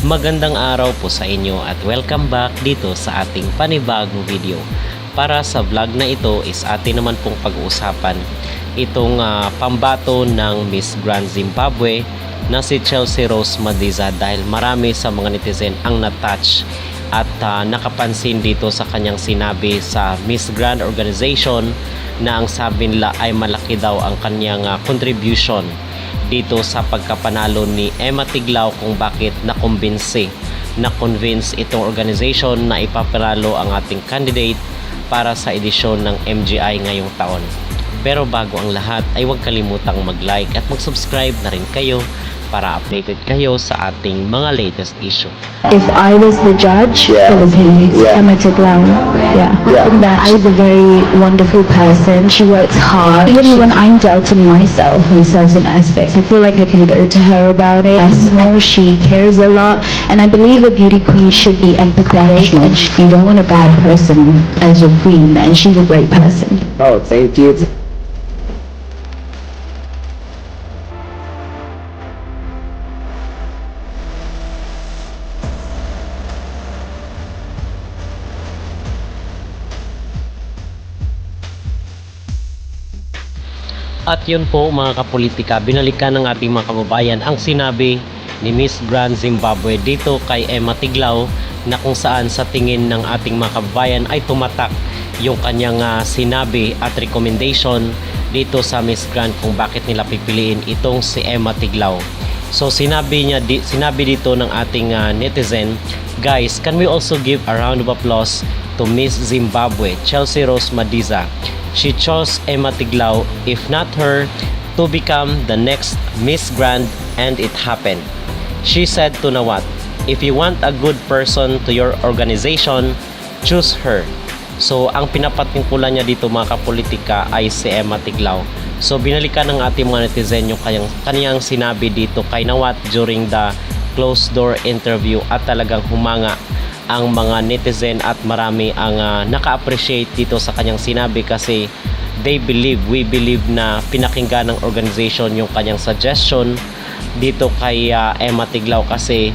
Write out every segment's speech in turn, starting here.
Magandang araw po sa inyo at welcome back dito sa ating panibagong video. Para sa vlog na ito is atin naman pong pag-uusapan itong ah, pambato ng Miss Grand Zimbabwe na si Chelsea Rose Madiza dahil marami sa mga netizen ang na-touch at ah, nakapansin dito sa kanyang sinabi sa Miss Grand Organization na ang sabi nila ay malaki daw ang kanyang ah, contribution dito sa pagkapanalo ni Emma Tiglao kung bakit nakumbinsi na-convince itong organization na ipapanalo ang ating candidate para sa edisyon ng MGI ngayong taon. Pero bago ang lahat ay huwag kalimutang mag-like at mag-subscribe na rin kayo para updated kayo sa ating mga latest issue. If I was the judge, Yeah. Philippines, Yeah. Emma Tiglao. Yeah. Yeah. That she's a very wonderful person. She works hard. Even when I'm doubting myself in certain aspects, I feel like I can go to her about it. I know she cares a lot, and I believe a beauty queen should be empathetic. And sh- you don't want a bad person as your queen, and she's a great person. Oh, thank you. At yun po mga kapolitika, binalikan ng ating mga kababayan ang sinabi ni Miss Grand Zimbabwe dito kay Emma Tiglao na kung saan sa tingin ng ating mga kababayan ay tumatak yung kanyang ah, sinabi at recommendation dito sa Miss Grand kung bakit nila pipiliin itong si Emma Tiglao. So sinabi niya di, sinabi dito ng ating ah, netizen, guys, can we also give a round of applause to Miss Zimbabwe, Chelsea Rose Madiza. She chose Emma Tiglao, if not her, to become the next Miss Grand and it happened. She said to Nawat, if you want a good person to your organization, choose her. So, ang pinapatungkulan niya dito mga kapolitika ay si Emma Tiglao. So, binalikan ng ating mga netizen yung kanyang, kanyang sinabi dito kay Nawat during the closed door interview at talagang humanga ang mga netizen at marami ang ah, naka-appreciate dito sa kanyang sinabi kasi they believe, we believe na pinakinggan ng organization yung kanyang suggestion dito kay ah, Emma Tiglao kasi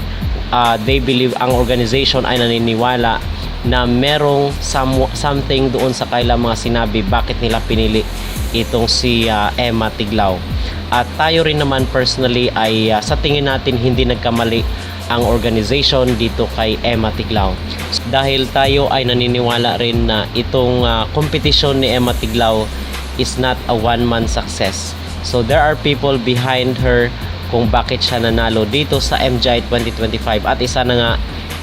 ah, they believe ang organization ay naniniwala na merong some, something doon sa kailang mga sinabi bakit nila pinili itong si ah, Emma Tiglao. At tayo rin naman personally ay ah, sa tingin natin hindi nagkamali ang organization dito kay Emma Tiglao. Dahil tayo ay naniniwala rin na itong ah, kompetisyon ni Emma Tiglao is not a one-man success. So there are people behind her kung bakit siya nanalo dito sa MGI 2025 at isa na nga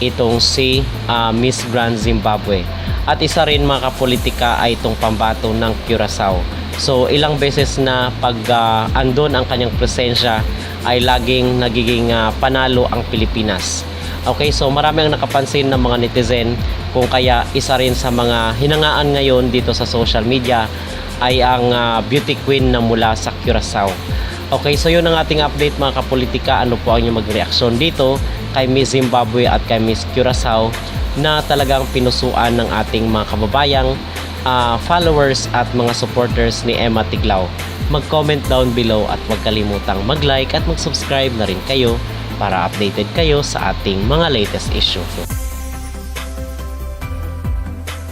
itong si ah, Miss Grand Zimbabwe. At isa rin mga kapolitika ay itong pambato ng Curaçao. So ilang beses na pag ah, andon ang kanyang presensya ay laging nagiging ah, panalo ang Pilipinas. Okay, so marami ang nakapansin ng mga netizen kung kaya isa rin sa mga hinangaan ngayon dito sa social media ay ang ah, beauty queen na mula sa Curaçao. Okay, so yun ang ating update mga kapolitika. Ano po ang inyong magreaksyon dito kay Miss Zimbabwe at kay Miss Curaçao na talagang pinusuan ng ating mga kababayang ah, followers at mga supporters ni Emma Tiglao. Mag-comment down below at huwag kalimutang mag-like at mag-subscribe na rin kayo para updated kayo sa ating mga latest issue.